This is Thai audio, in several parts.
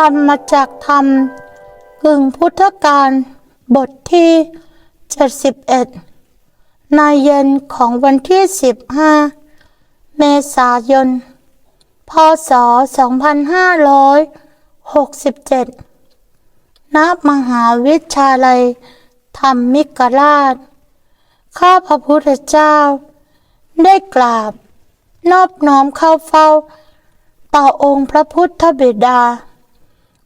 ทำมาจากธรรมกึ่งพุทธการบทที่ 71 ในเย็นของวันที่ 15 เมษายน พศ 2567 ณ มหาวิทยาลัยธรรมิกราช ข้าพระพุทธเจ้า ได้กราบ นอบน้อมเข้าเฝ้า ต่อองค์พระพุทธบิดา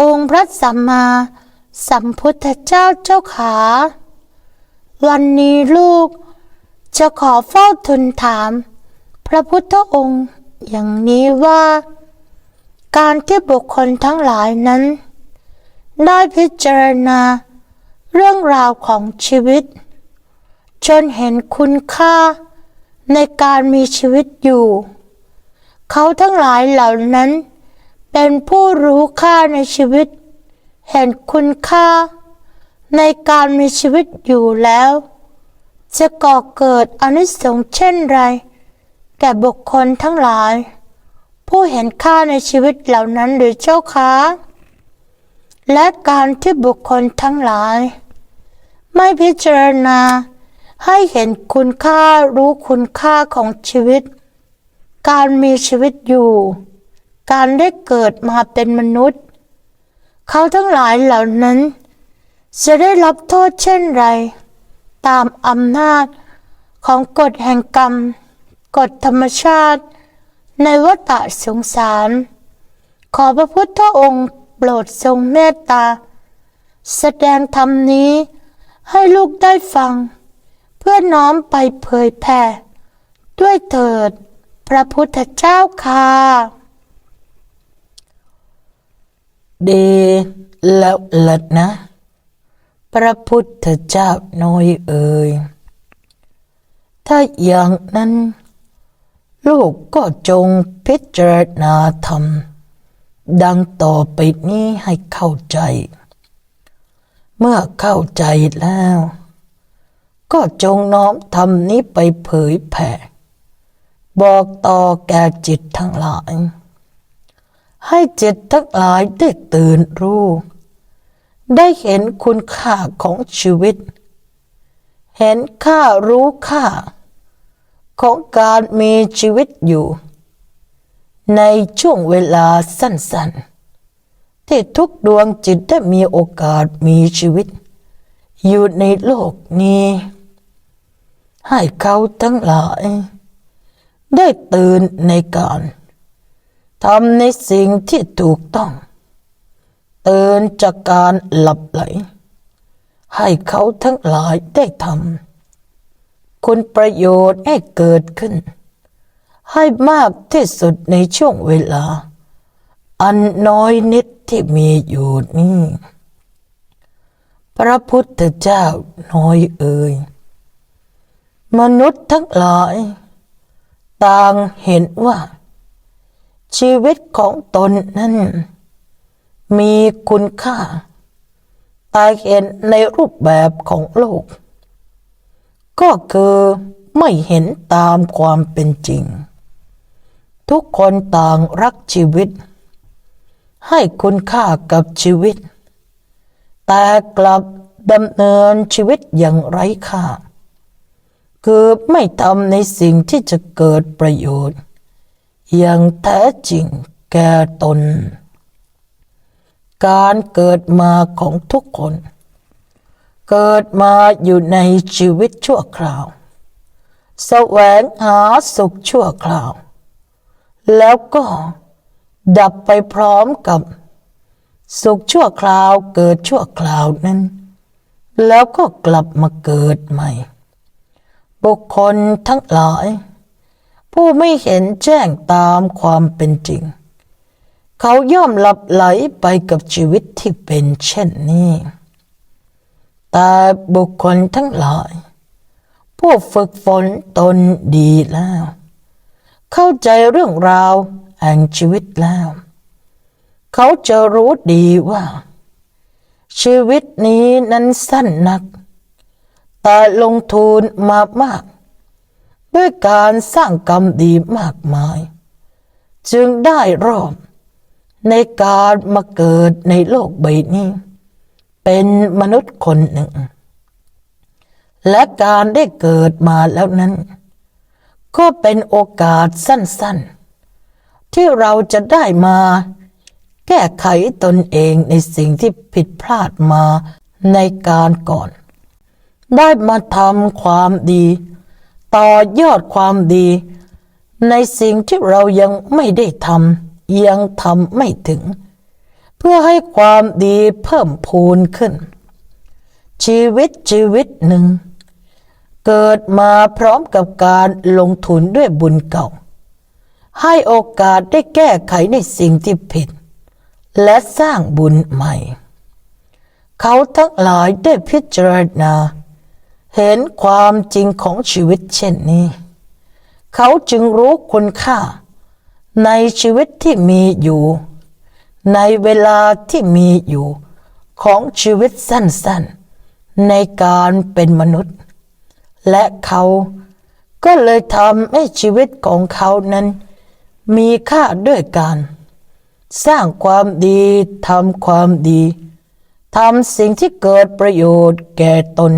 องค์พระสัมมาสัมพุทธเจ้าเจ้าขา วันนี้ลูกจะขอเฝ้าทูลถาม พระพุทธองค์อย่างนี้ว่า การที่บุคคลทั้งหลายนั้น ได้พิจารณาเรื่องราวของชีวิต จนเห็นคุณค่าในการมีชีวิตอยู่ เขาทั้งหลายเหล่านั้น เป็นผู้รู้ค่าในชีวิต เห็นคุณค่า ในการมีชีวิตอยู่แล้ว จะก่อเกิดอนิสงส์เช่นไร แก่บุคคลทั้งหลาย ผู้เห็นค่าในชีวิตเหล่านั้นหรือเจ้าคะและการที่บุคคลทั้งหลาย ไม่พิจารณาให้เห็นคุณค่ารู้คุณค่าของชีวิต การมีชีวิตอยู่ การได้เกิดมาเป็นมนุษย์ เขาทั้งหลายเหล่านั้น จะได้รับโทษเช่นไร ตามอำนาจของกฎแห่งกรรม กฎธรรมชาติ ในวัฏสงสาร ขอพระพุทธองค์โปรดทรงเมตตา แสดงธรรมนี้ให้ลูกได้ฟัง เพื่อน้อมไปเผยแผ่ด้วยเถิด พระพุทธเจ้าค่ะ เดแล้วลัดนะ พระพุทธเจ้าน้อยเอ่ย ถ้าอย่างนั้น ลูกก็จงพิจารณาธรรม ดังต่อไปนี้ให้เข้าใจ เมื่อเข้าใจแล้ว ก็จงน้อมธรรมนี้ไปเผยแผ่ บอกต่อแก่จิตทั้งหลาย ให้จิตทั้งหลายได้ตื่นรู้ ได้เห็นคุณค่าของชีวิต เห็นค่ารู้ค่า ของการมีชีวิตอยู่ ในช่วงเวลาสั้นๆ ที่ทุกดวงจิตได้มีโอกาสมีชีวิต อยู่ในโลกนี้ ให้เขาทั้งหลาย ได้ตื่นในการ ทำในสิ่งที่ถูกต้อง เตือนจากการหลับไหล ให้เขาทั้งหลายได้ทำคุณประโยชน์ให้เกิดขึ้น ให้มากที่สุดในช่วงเวลา อันน้อยนิดที่มีอยู่นี้พระพุทธเจ้าน้อยเอ่ยมนุษย์ทั้งหลาย ต่างเห็นว่า ชีวิตของตนนั้น มีคุณค่า ตายเห็นในรูปแบบของโลก ก็คือไม่เห็นตามความเป็นจริง ทุกคนต่างรักชีวิต ให้คุณค่ากับชีวิต แต่กลับดำเนินชีวิตอย่างไร้ค่า คือไม่ทำในสิ่งที่จะเกิดประโยชน์ อย่างแท้จริงแก่ตน การเกิดมาของทุกคน เกิดมาอยู่ในชีวิตชั่วคราวแสวงหาสุขชั่วคราว แล้วก็ดับไปพร้อมกับ สุขชั่วคราวเกิดชั่วคราวนั้น แล้วก็กลับมาเกิดใหม่ บุคคลทั้งหลาย ผู้ไม่เห็นแจ้งตามความเป็นจริง เขาย่อมหลับไหลไปกับชีวิตที่เป็นเช่นนี้ แต่บุคคลทั้งหลาย ผู้ฝึกฝนตนดีแล้ว เข้าใจเรื่องราวแห่งชีวิตแล้ว เขาจะรู้ดีว่า ชีวิตนี้นั้นสั้นนัก แต่ลงทุนมามาก ด้วยการสร้างกรรมดีมากมาย จึงได้รอบ ในการมาเกิดในโลกใบนี้ เป็นมนุษย์คนหนึ่ง และการได้เกิดมาแล้วนั้น ก็เป็นโอกาสสั้นๆ ที่เราจะได้มาแก้ไขตนเองในสิ่งที่ผิดพลาดมาในการก่อน ได้มาทำความดี ต่อยอดความดี ในสิ่งที่เรายังไม่ได้ทำยังทำไม่ถึง เพื่อให้ความดีเพิ่มพูนขึ้น ชีวิตชีวิตหนึ่ง เกิดมาพร้อมกับการลงทุนด้วยบุญเก่า ให้โอกาสได้แก้ไขในสิ่งที่ผิด และสร้างบุญใหม่ เขาทั้งหลายได้พิจารณา เห็นความจริงของชีวิตเช่นนี้ เขาจึงรู้คุณค่า ในชีวิตที่มีอยู่ ในเวลาที่มีอยู่ ของชีวิตสั้นๆ ในการเป็นมนุษย์ และเขาก็เลยทำให้ชีวิตของเขานั้น มีค่าด้วยการ สร้างความดีทำความดีทำสิ่งที่เกิดประโยชน์แก่ตน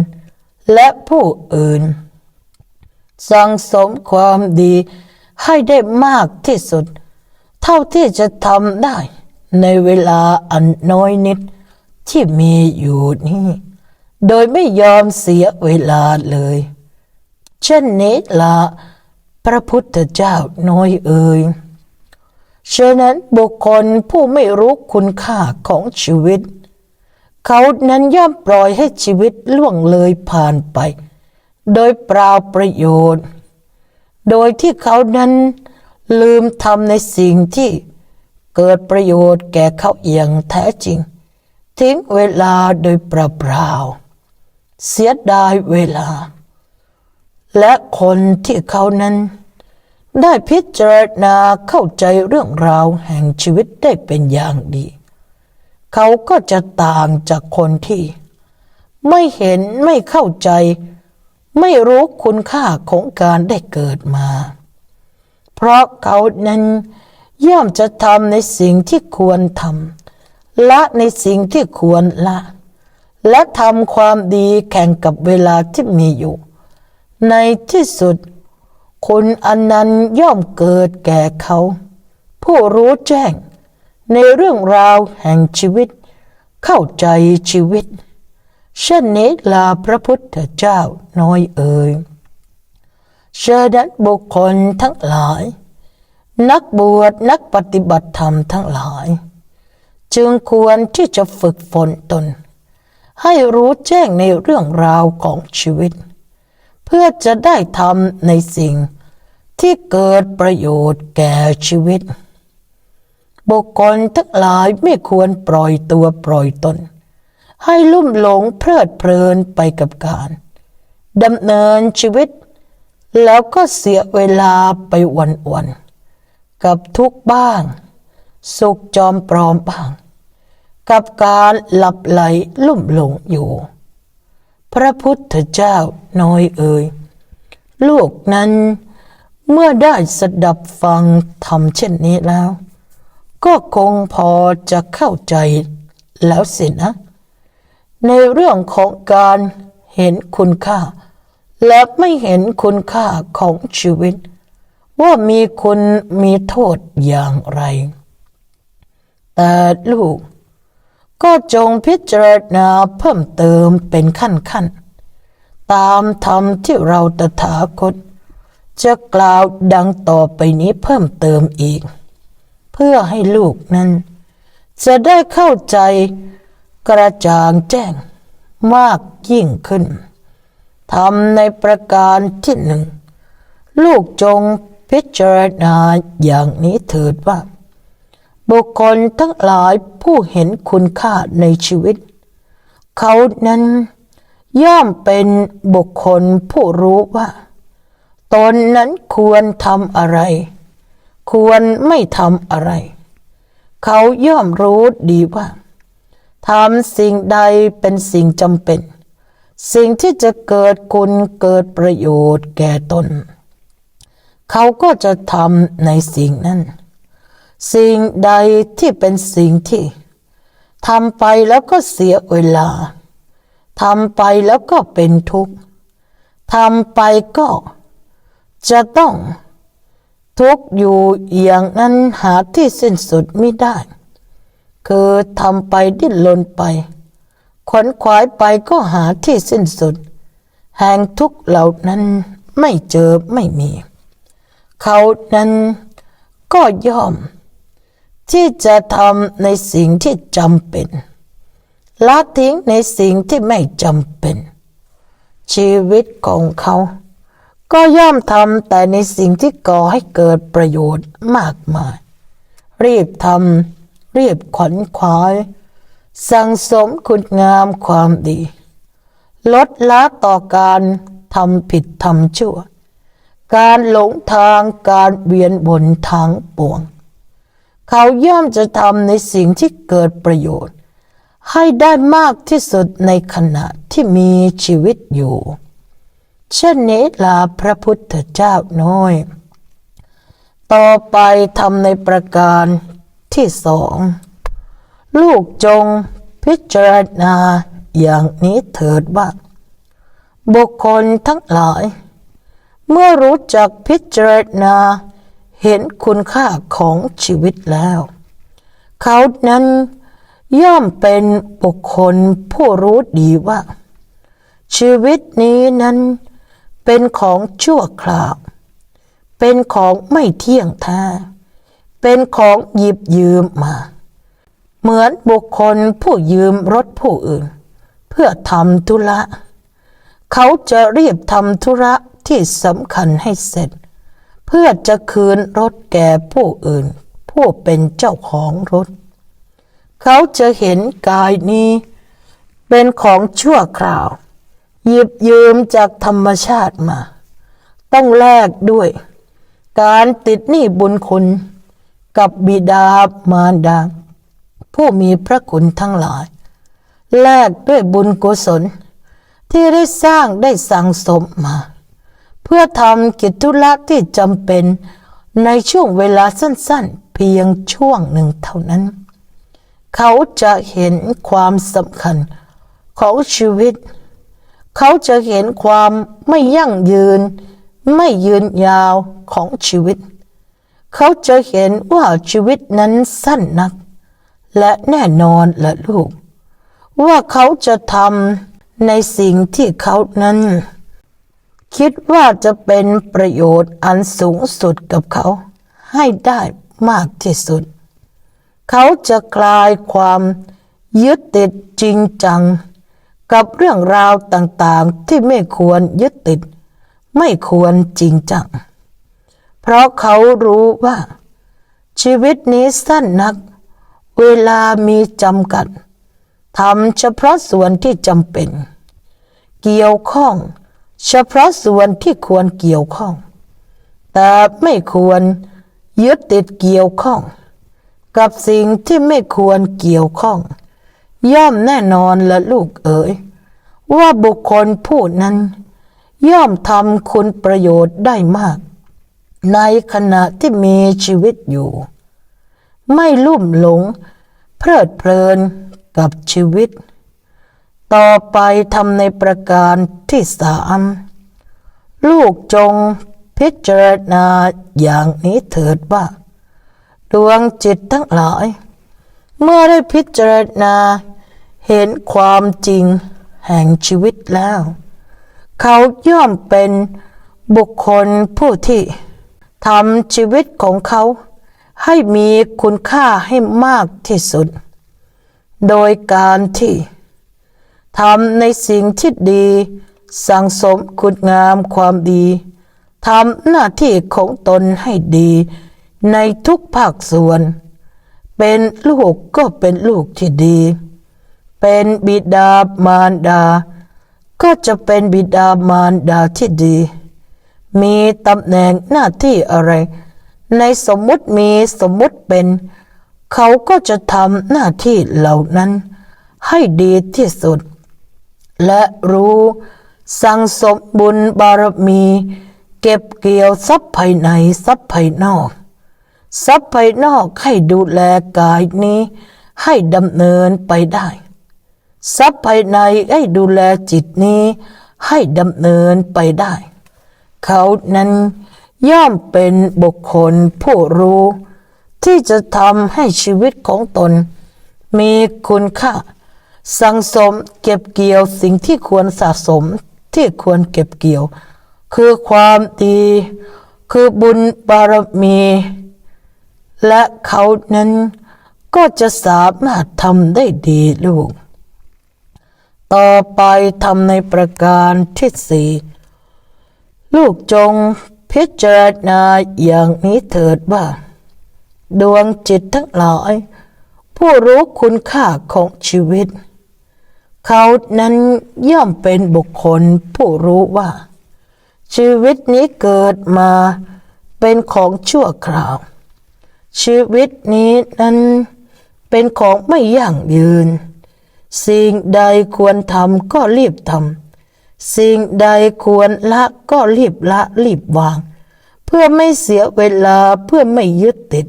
และผู้อื่น สั่งสมความดีให้ได้มากที่สุด เท่าที่จะทำได้ในเวลาอันน้อยนิดที่มีอยู่นี้ โดยไม่ยอมเสียเวลาเลย เช่นนี้ละพระพุทธเจ้าน้อยเอ่ยฉะนั้นบุคคลผู้ไม่รู้คุณค่าของชีวิต เขานั้นย่อมปล่อยให้ชีวิตล่วงเลยผ่านไป โดยเปล่าประโยชน์ โดยที่เขานั้นลืมทำในสิ่งที่เกิดประโยชน์แก่เขาอย่างแท้จริง ทิ้งเวลาโดยเปล่าๆเสียดายเวลา และคนที่เขานั้น ได้พิจารณาเข้าใจเรื่องราวแห่งชีวิตได้เป็นอย่างดี เขาก็จะต่างจากคนที่ ไม่เห็นไม่เข้าใจ ไม่รู้คุณค่าของการได้เกิดมา เพราะเขานั้นย่อมจะทำในสิ่งที่ควรทำละในสิ่งที่ควรละ และทำความดีแข่งกับเวลาที่มีอยู่ ในที่สุด คุณอันนั้นย่อมเกิดแก่เขา ผู้รู้แจ้ง ในเรื่องราวแห่งชีวิต เข้าใจชีวิต เช่นนี้ลาพระพุทธเจ้าน้อยเอ่ยเชิญบุคคลทั้งหลาย นักบวชนักปฏิบัติธรรมทั้งหลาย จึงควรที่จะฝึกฝนตน ให้รู้แจ้งในเรื่องราวของชีวิต เพื่อจะได้ทำในสิ่งที่เกิดประโยชน์แก่ชีวิต บุคคลทั้งหลายไม่ควรปล่อยตัวปล่อยตน ให้ลุ่มหลงเพลิดเพลินไปกับการดำเนินชีวิต แล้วก็เสียเวลาไปวันๆกับทุกข์บ้าง สุขจอมปลอมบ้าง กับการหลับไหลลุ่มหลงอยู่ พระพุทธเจ้าน้อยเอ่ยลูกนั้นเมื่อได้สดับฟังทำเช่นนี้แล้ว ก็คงพอจะเข้าใจแล้วสินะ ในเรื่องของการเห็นคุณค่า และไม่เห็นคุณค่าของชีวิต ว่ามีคุณมีโทษอย่างไร แต่ลูก ก็จงพิจารณาเพิ่มเติมเป็นขั้นขั้นๆตามธรรมที่เราตถาคต จะกล่าวดังต่อไปนี้เพิ่มเติมอีก เพื่อให้ลูกนั้น จะได้เข้าใจกระจ่างแจ้งมากยิ่งขึ้นทำในประการที่หนึ่ง ลูกจงพิจารณาอย่างนี้เถิดว่า บุคคลทั้งหลายผู้เห็นคุณค่าในชีวิต เขานั้นย่อมเป็นบุคคลผู้รู้ว่า ตนนั้นควรทำอะไร ควรไม่ทำอะไร เขาย่อมรู้ดีว่าทำสิ่งใดเป็นสิ่งจำเป็น สิ่งที่จะเกิดคุณเกิดประโยชน์แก่ตน เขาก็จะทำในสิ่งนั้น สิ่งใดที่เป็นสิ่งที่ทำไปแล้วก็เสียเวลาทำไปแล้วก็เป็นทุกข์ทำไปก็จะต้อง ทุกข์อยู่อย่างนั้นหาที่สิ้นสุดไม่ได้ คือทำไปดิ้นรนไป ขวนขวายไปก็หาที่สิ้นสุด แห่งทุกข์เหล่านั้นไม่เจอไม่มี เขานั้นก็ย่อม ที่จะทำในสิ่งที่จำเป็นละทิ้งในสิ่งที่ไม่จำเป็น ชีวิตของเขา ก็ย่อมทำแต่ในสิ่งที่ก่อให้เกิดประโยชน์มากมาย รีบทำรีบขวนขวาย สั่งสมคุณงามความดี ลดละต่อการทำผิดทำชั่ว การหลงทางการเวียนบนทางปวง เขาย่อมจะทำในสิ่งที่เกิดประโยชน์ ให้ได้มากที่สุดในขณะที่มีชีวิตอยู่ เช่นนี้ลาพระพุทธเจ้าน้อย ต่อไปทำในประการที่สอง ลูกจงพิจารณาอย่างนี้เถิดว่า บุคคลทั้งหลาย เมื่อรู้จักพิจารณาเห็นคุณค่าของชีวิตแล้ว เขานั้นย่อมเป็นบุคคลผู้รู้ดีว่า ชีวิตนี้นั้น เป็นของชั่วคราว เป็นของไม่เที่ยงแท้ เป็นของหยิบยืมมา เหมือนบุคคลผู้ยืมรถผู้อื่น เพื่อทำธุระ เขาจะรีบทำธุระที่สำคัญให้เสร็จ เพื่อจะคืนรถแก่ผู้อื่น ผู้เป็นเจ้าของรถ เขาจะเห็นกายนี้ เป็นของชั่วคราว หยิบยืมจากธรรมชาติมา ต้องแลกด้วย การติดหนี้บุญคุณกับบิดามารดา ผู้มีพระคุณทั้งหลาย แลกด้วยบุญกุศล ที่ได้สร้างได้สั่งสมมา เพื่อทำกิจธุระที่จำเป็นในช่วงเวลาสั้นๆ เพียงช่วงหนึ่งเท่านั้น เขาจะเห็นความสำคัญของชีวิต เขาจะเห็นความไม่ยั่งยืน ไม่ยืนยาวของชีวิต เขาจะเห็นว่าชีวิตนั้นสั้นนัก และแน่นอนละลูก ว่าเขาจะทำในสิ่งที่เขานั้น คิดว่าจะเป็นประโยชน์อันสูงสุดกับเขา ให้ได้มากที่สุด เขาจะคลายความยึดติดจริงจัง กับเรื่องราวต่างๆที่ไม่ควรยึดติด ไม่ควรจริงจัง เพราะเขารู้ว่า ชีวิตนี้สั้นนัก เวลามีจำกัดทำเฉพาะส่วนที่จำเป็น เกี่ยวข้อง เฉพาะส่วนที่ควรเกี่ยวข้อง แต่ไม่ควรยึดติดเกี่ยวข้อง กับสิ่งที่ไม่ควรเกี่ยวข้อง ย่อมแน่นอนละลูกเอ๋ย ว่าบุคคลผู้นั้น ย่อมทำคุณประโยชน์ได้มาก ในขณะที่มีชีวิตอยู่ ไม่ลุ่มหลง เพลิดเพลินกับชีวิต ต่อไปทำในประการที่สามลูกจงพิจารณาอย่างนี้เถิดว่า ดวงจิตทั้งหลาย เมื่อได้พิจารณา เห็นความจริงแห่งชีวิตแล้ว เขาย่อมเป็นบุคคลผู้ที่ทำชีวิตของเขาให้มีคุณค่าให้มากที่สุด โดยการที่ทำในสิ่งที่ดีสั่งสมคุณงามความดีทำหน้าที่ของตนให้ดีในทุกภาคส่วนเเป็นลูกก็เป็นลูกที่ดี เป็นบิดามารดา ก็จะเป็นบิดามารดาที่ดี มีตำแหน่งหน้าที่อะไร ในสมมุติมีสมมุติเป็น เขาก็จะทำหน้าที่เหล่านั้น ให้ดีที่สุด และรู้สั่งสมบุญบารมี เก็บเกี่ยวทรัพย์ภายในทรัพย์ภายนอก ทรัพย์ภายนอกให้ดูแลกายนี้ ให้ดำเนินไปได้ ทรัพย์ภายในให้ดูแลจิตนี้ให้ดำเนินไปได้ เขานั้นย่อมเป็นบุคคลผู้รู้ ที่จะทำให้ชีวิตของตน มีคุณค่า สังสมเก็บเกี่ยวสิ่งที่ควรสะสมที่ควรเก็บเกี่ยว คือความดี คือบุญบารมี และเขานั้นก็จะสามารถทำได้ดีลูก ต่อไปทำในประการที่สี่ลูกจงพิจารณาอย่างนี้เถิดว่า ดวงจิตทั้งหลาย ผู้รู้คุณค่าของชีวิต เขานั้นย่อมเป็นบุคคลผู้รู้ว่า ชีวิตนี้เกิดมาเป็นของชั่วคราว ชีวิตนี้นั้นเป็นของไม่ยั่งยืน สิ่งใดควรทำก็รีบทำสิ่งใดควรละก็รีบละรีบวาง เพื่อไม่เสียเวลาเพื่อไม่ยึดติด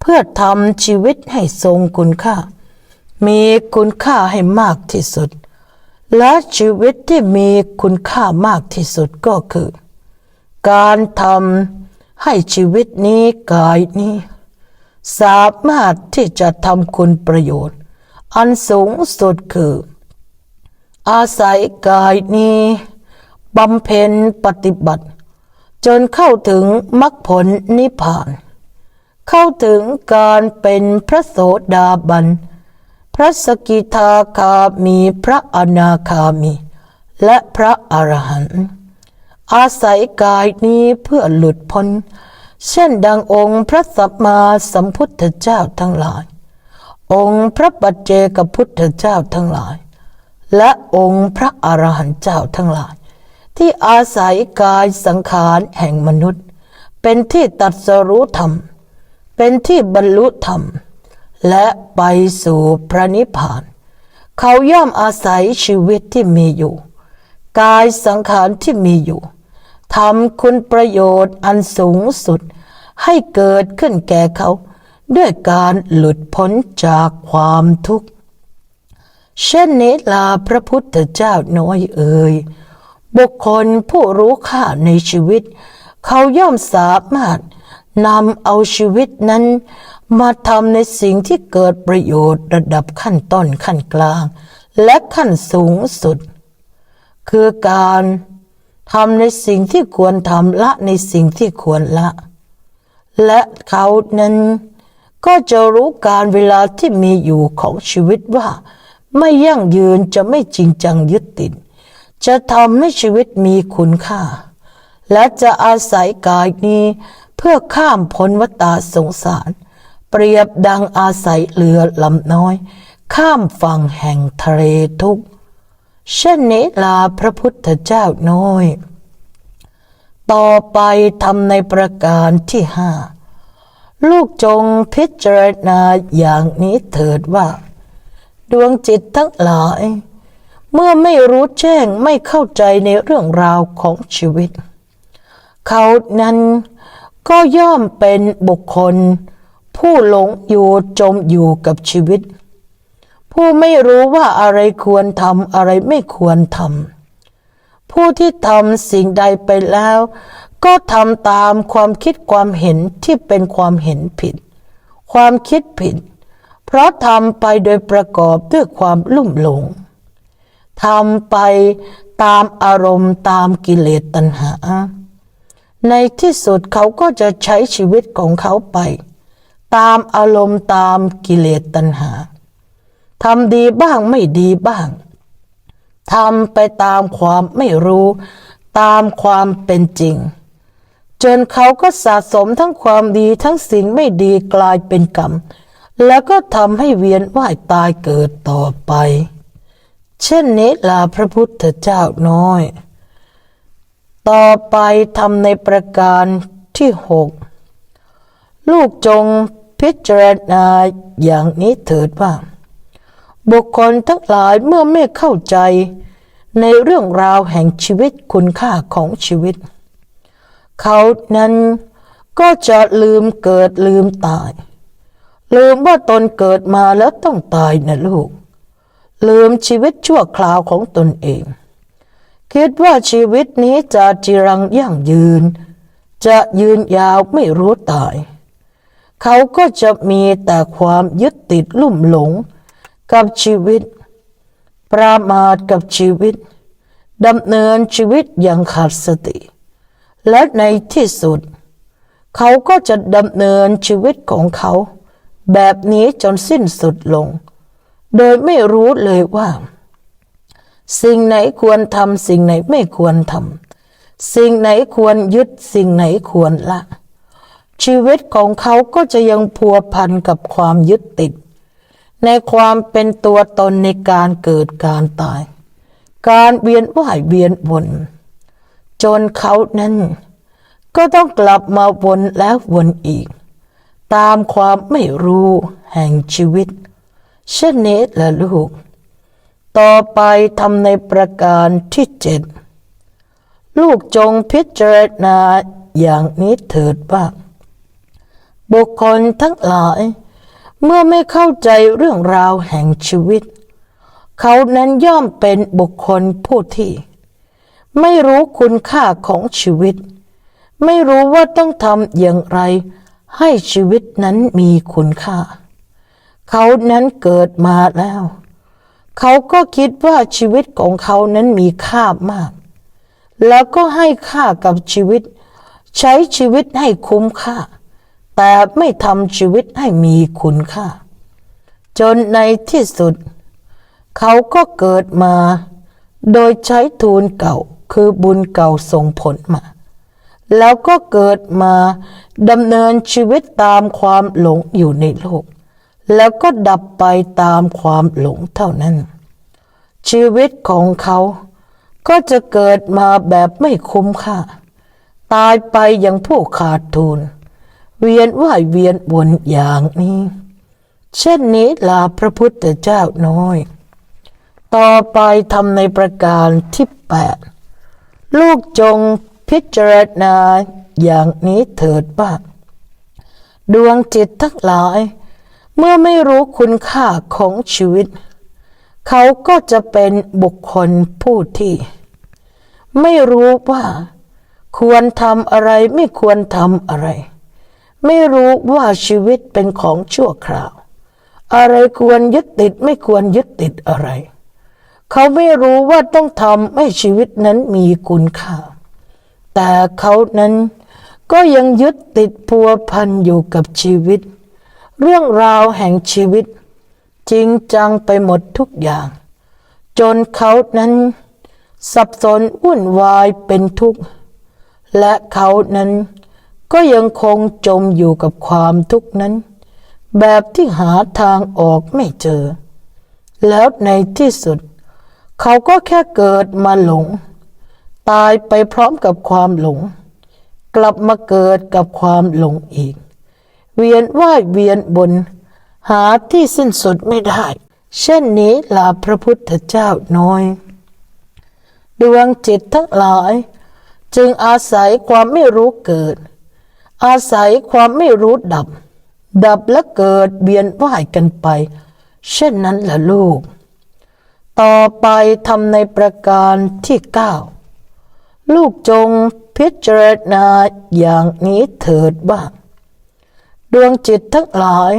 เพื่อทำชีวิตให้ทรงคุณค่า มีคุณค่าให้มากที่สุด และชีวิตที่มีคุณค่ามากที่สุดก็คือ การทำให้ชีวิตนี้กายนี้ สามารถที่จะทำคุณประโยชน์ อันสูงสุดคือ อาศัยกายนี้บำเพ็ญปฏิบัติ จนเข้าถึงมรรคผลนิพพาน เข้าถึงการเป็นพระโสดาบัน พระสกิทาคามีพระอนาคามี และพระอรหันต์อาศัยกายนี้เพื่อหลุดพ้น เช่นดังองค์พระสัมมาสัมพุทธเจ้าทั้งหลาย องค์พระปัจเจกพุทธเจ้าทั้งหลาย และองค์พระอรหันต์เจ้าทั้งหลาย ที่อาศัยกายสังขารแห่งมนุษย์ เป็นที่ตรัสรู้ธรรม เป็นที่บรรลุธรรม และไปสู่พระนิพพาน เขาย่อมอาศัยชีวิตที่มีอยู่ กายสังขารที่มีอยู่ทำคุณประโยชน์อันสูงสุดให้เกิดขึ้นแก่เขา ด้วยการหลุดพ้นจากความทุกข์ เช่นนี้ลาพระพุทธเจ้าน้อยเอ่ย บุคคลผู้รู้ค่าในชีวิต เขาย่อมสามารถนำเอาชีวิตนั้น มาทำในสิ่งที่เกิดประโยชน์ระดับขั้นต้นขั้นกลาง และขั้นสูงสุด คือการทำในสิ่งที่ควรทำละในสิ่งที่ควรละ และเขานั้น ก็จะรู้การเวลาที่มีอยู่ของชีวิตว่า ไม่ยั่งยืนจะไม่จริงจังยึดติด จะทำให้ชีวิตมีคุณค่า และจะอาศัยกายนี้เพื่อข้ามพ้นวัฏสงสาร เปรียบดังอาศัยเรือลำน้อย ข้ามฝั่งแห่งทะเลทุกเช่นนี้ลาพระพุทธเจ้าน้อย ต่อไปทำในประการที่ห้า ลูกจงพิจารณาอย่างนี้เถิดว่า ดวงจิตทั้งหลาย เมื่อไม่รู้แจ้งไม่เข้าใจในเรื่องราวของชีวิต เขานั้นก็ย่อมเป็นบุคคล ผู้หลงอยู่จมอยู่กับชีวิต ผู้ไม่รู้ว่าอะไรควรทำอะไรไม่ควรทำผู้ที่ทำสิ่งใดไปแล้ว ก็ทำตามความคิดความเห็นที่เป็นความเห็นผิด ความคิดผิด เพราะทำไปโดยประกอบด้วยความลุ่มหลงทำไปตามอารมณ์ตามกิเลสตัณหา ในที่สุดเขาก็จะใช้ชีวิตของเขาไป ตามอารมณ์ตามกิเลสตัณหาทำดีบ้างไม่ดีบ้างทำไปตามความไม่รู้ ตามความเป็นจริง จนเขาก็สะสมทั้งความดีทั้งสิ่งไม่ดีกลายเป็นกรรม แล้วก็ทำให้เวียนว่ายตายเกิดต่อไป เช่นนี้ลาพระพุทธเจ้าน้อย ต่อไปทำในประการที่หกลูกจงพิจารณาอย่างนี้เถิดว่า บุคคลทั้งหลายเมื่อไม่เข้าใจในเรื่องราวแห่งชีวิตคุณค่าของชีวิต เขานั้นก็จะลืมเกิดลืมตาย ลืมว่าตนเกิดมาแล้วต้องตายนะลูก ลืมชีวิตชั่วคราวของตนเอง คิดว่าชีวิตนี้จะจีรังยั่งยืน จะยืนยาวไม่รู้ตาย เขาก็จะมีแต่ความยึดติดลุ่มหลง กับชีวิต ประมาทกับชีวิตดำเนินชีวิตอย่างขาดสติ และในที่สุด เขาก็จะดำเนินชีวิตของเขา แบบนี้จนสิ้นสุดลง โดยไม่รู้เลยว่า สิ่งไหนควรทำสิ่งไหนไม่ควรทำสิ่งไหนควรยึดสิ่งไหนควรละ ชีวิตของเขาก็จะยังพัวพันกับความยึดติด ในความเป็นตัวตนในการเกิดการตาย การเวียนว่ายเวียนวน จนเขานั้น ก็ต้องกลับมาวนแล้ววนอีก ตามความไม่รู้แห่งชีวิตเช่นนี้แหละลูก ต่อไปทำในประการที่เจ็ดลูกจงพิจารณาอย่างนี้เถิดว่า บุคคลทั้งหลาย เมื่อไม่เข้าใจเรื่องราวแห่งชีวิต เขานั้นย่อมเป็นบุคคลผู้ที่ ไม่รู้คุณค่าของชีวิต ไม่รู้ว่าต้องทำอย่างไร ให้ชีวิตนั้นมีคุณค่า เขานั้นเกิดมาแล้ว เขาก็คิดว่าชีวิตของเขานั้นมีค่ามาก แล้วก็ให้ค่ากับชีวิต ใช้ชีวิตให้คุ้มค่า แต่ไม่ทำชีวิตให้มีคุณค่า จนในที่สุด เขาก็เกิดมาโดยใช้ทูลเก่า คือบุญเก่าส่งผลมา แล้วก็เกิดมาดำเนินชีวิตตามความหลงอยู่ในโลก แล้วก็ดับไปตามความหลงเท่านั้น ชีวิตของเขาก็จะเกิดมาแบบไม่คุ้มค่า ตายไปอย่างผู้ขาดทุน เวียนว่ายเวียนวนอย่างนี้ เช่นนี้ลาพระพุทธเจ้าน้อย ต่อไปทำในประการที่แปด ลูกจงพิจารณาอย่างนี้เถิดว่า ดวงจิตทั้งหลาย เมื่อไม่รู้คุณค่าของชีวิต เขาก็จะเป็นบุคคลผู้ที่ ไม่รู้ว่า ควรทำอะไรไม่ควรทำอะไร ไม่รู้ว่าชีวิตเป็นของชั่วคราว อะไรควรยึดติดไม่ควรยึดติดอะไร เขาไม่รู้ว่าต้องทำให้ชีวิตนั้นมีคุณค่า แต่เขานั้นก็ยังยึดติดพัวพันอยู่กับชีวิต เรื่องราวแห่งชีวิต จริงจังไปหมดทุกอย่าง จนเขานั้น สับสนวุ่นวายเป็นทุกข์ และเขานั้นก็ยังคงจมอยู่กับความทุกข์นั้น แบบที่หาทางออกไม่เจอ แล้วในที่สุด เขาก็แค่เกิดมาหลง ตายไปพร้อมกับความหลง กลับมาเกิดกับความหลงอีก เวียนว่ายเวียนบน หาที่สิ้นสุดไม่ได้ เช่นนี้ลาพระพุทธเจ้าน้อย ดวงจิตทั้งหลาย จึงอาศัยความไม่รู้เกิด อาศัยความไม่รู้ดับ ดับและเกิดเวียนว่ายกันไป เช่นนั้นแหละลูก ต่อไปทำในประการที่เก้าลูกจงพิจารณาอย่างนี้เถิดบ้าดวงจิตทั้งหลาย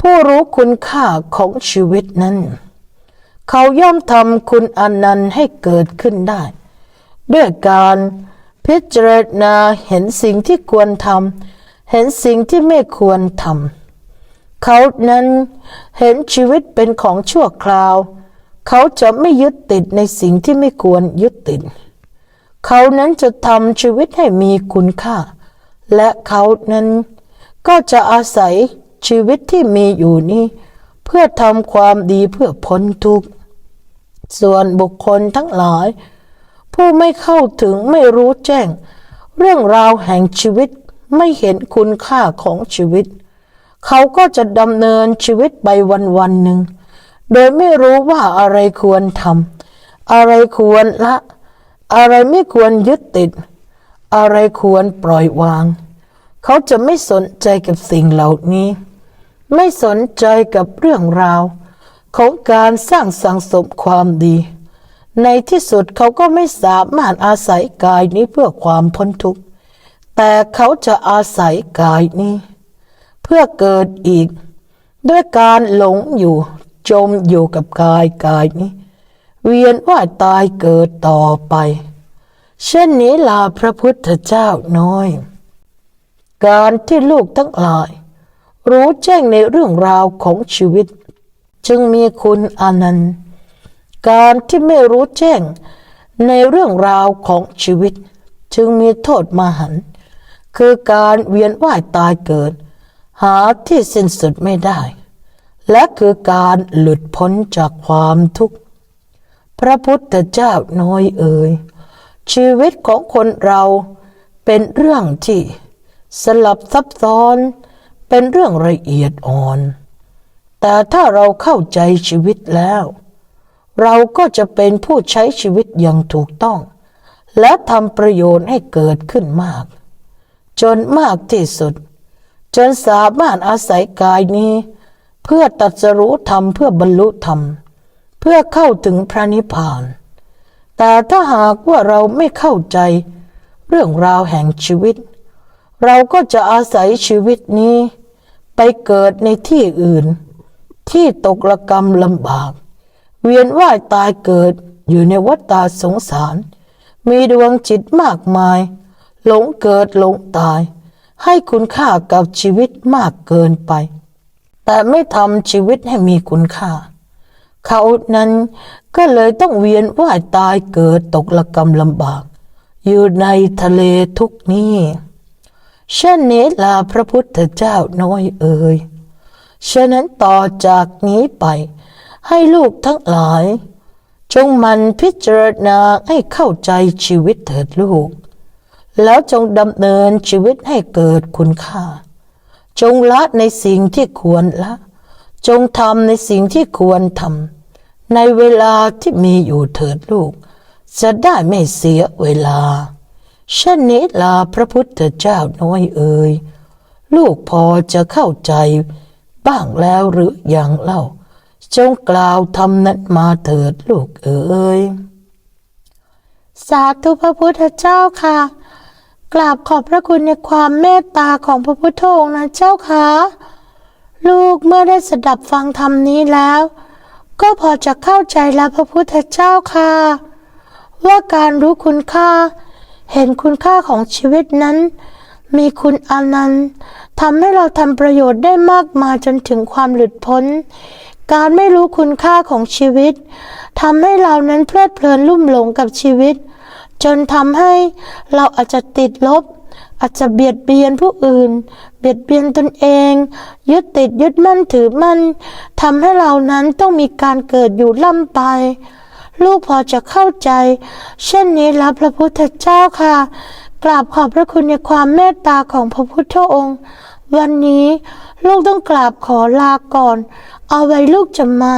ผู้รู้คุณค่าของชีวิตนั้น เขาย่อมทำคุณอนันต์ให้เกิดขึ้นได้ ด้วยการพิจารณาเห็นสิ่งที่ควรทำเห็นสิ่งที่ไม่ควรทำเขานั้นเห็นชีวิตเป็นของชั่วคราว เขาจะไม่ยึดติดในสิ่งที่ไม่ควรยึดติด เขานั้นจะทำชีวิตให้มีคุณค่า และเขานั้นก็จะอาศัยชีวิตที่มีอยู่นี้ เพื่อทำความดีเพื่อพ้นทุกข์ ส่วนบุคคลทั้งหลาย ผู้ไม่เข้าถึงไม่รู้แจ้ง เรื่องราวแห่งชีวิตไม่เห็นคุณค่าของชีวิต เขาก็จะดำเนินชีวิตไปวันวันๆหนึ่ง โดยไม่รู้ว่าอะไรควรทำอะไรควรละ อะไรไม่ควรยึดติด อะไรควรปล่อยวาง เขาจะไม่สนใจกับสิ่งเหล่านี้ ไม่สนใจกับเรื่องราว ของการสร้างสังสมความดี ในที่สุดเขาก็ไม่สามารถอาศัยกายนี้เพื่อความพ้นทุกข์แต่เขาจะอาศัยกายนี้ เพื่อเกิดอีก ด้วยการหลงอยู่ จมอยู่กับกายกายนี้ เวียนว่ายตายเกิดต่อไป เช่นนี้ลาพระพุทธเจ้าน้อย การที่ลูกทั้งหลาย รู้แจ้งในเรื่องราวของชีวิต จึงมีคุณอานันต์ การที่ไม่รู้แจ้งในเรื่องราวของชีวิต จึงมีโทษมหันต์คือการเวียนว่ายตายเกิด หาที่สิ้นสุดไม่ได้ และคือการหลุดพ้นจากความทุกข์ พระพุทธเจ้าน้อยเอ่ย ชีวิตของคนเราเป็นเรื่องที่สลับซับซ้อน เป็นเรื่องละเอียดอ่อน แต่ถ้าเราเข้าใจชีวิตแล้ว เราก็จะเป็นผู้ใช้ชีวิตอย่างถูกต้อง และทำประโยชน์ให้เกิดขึ้นมาก จนมากที่สุด จนสามารถอาศัยกายนี้ เพื่อตัดสรู้ธรรมเพื่อบรรลุธรรม เพื่อเข้าถึงพระนิพพาน แต่ถ้าหากว่าเราไม่เข้าใจ เรื่องราวแห่งชีวิต เราก็จะอาศัยชีวิตนี้ ไปเกิดในที่อื่น ที่ตกระกรรมลำบาก เวียนว่ายตายเกิดอยู่ในวัฏฏาสงสาร มีดวงจิตมากมาย หลงเกิดหลงตาย ให้คุณค่ากับชีวิตมากเกินไป แต่ไม่ทำชีวิตให้มีคุณค่า เขานั้นก็เลยต้องเวียนว่ายตายเกิดตกระกรรมลำบาก อยู่ในทะเลทุกนี้เช่นนี้ลาพระพุทธเจ้าน้อยเอ่ยฉะนั้นต่อจากนี้ไป ให้ลูกทั้งหลาย จงมันพิจารณาให้เข้าใจชีวิตเถิดลูก แล้วจงดำเนินชีวิตให้เกิดคุณค่า จงละในสิ่งที่ควรละ จงทำในสิ่งที่ควรทำในเวลาที่มีอยู่เถิดลูก จะได้ไม่เสียเวลาเช่นนี้ลาพระพุทธเจ้าน้อยเอ่ยลูกพอจะเข้าใจบ้างแล้วหรืออยังเล่า จงกล่าวทำนั้นมาเถิดลูกเอ๋ยสาธุพระพุทธเจ้าค่ะ กราบขอบพระคุณในความเมตตาของพระพุทธองค์นะเจ้าค่ะลูกเมื่อได้สดับฟังธรรมนี้แล้ว ก็พอจะเข้าใจแล้วพระพุทธเจ้าค่ะ ว่าการรู้คุณค่า เห็นคุณค่าของชีวิตนั้น มีคุณอานันต์ทำให้เราทำประโยชน์ได้มากมายจนถึงความหลุดพ้น การไม่รู้คุณค่าของชีวิตทำให้เรานั้นเพลิดเพลินลุ่มหลงกับชีวิต จนทำให้เราอาจจะติดลบ อาจจะเบียดเบียนผู้อื่น เบียดเบียนตนเอง ยึดติดยึดมั่นถือมั่นทำให้เรานั้นต้องมีการเกิดอยู่ล่ำไป ลูกพอจะเข้าใจ เช่นนี้แล้วพระพุทธเจ้าค่ะ กราบขอบพระคุณในความเมตตาของพระพุทธองค์ วันนี้ลูกต้องกราบขอลาก่อน เอาไว้ลูกจะมา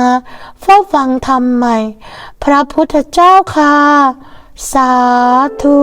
เฝ้าฟังธรรมใหม่ พระพุทธเจ้าค่ะ สาธุ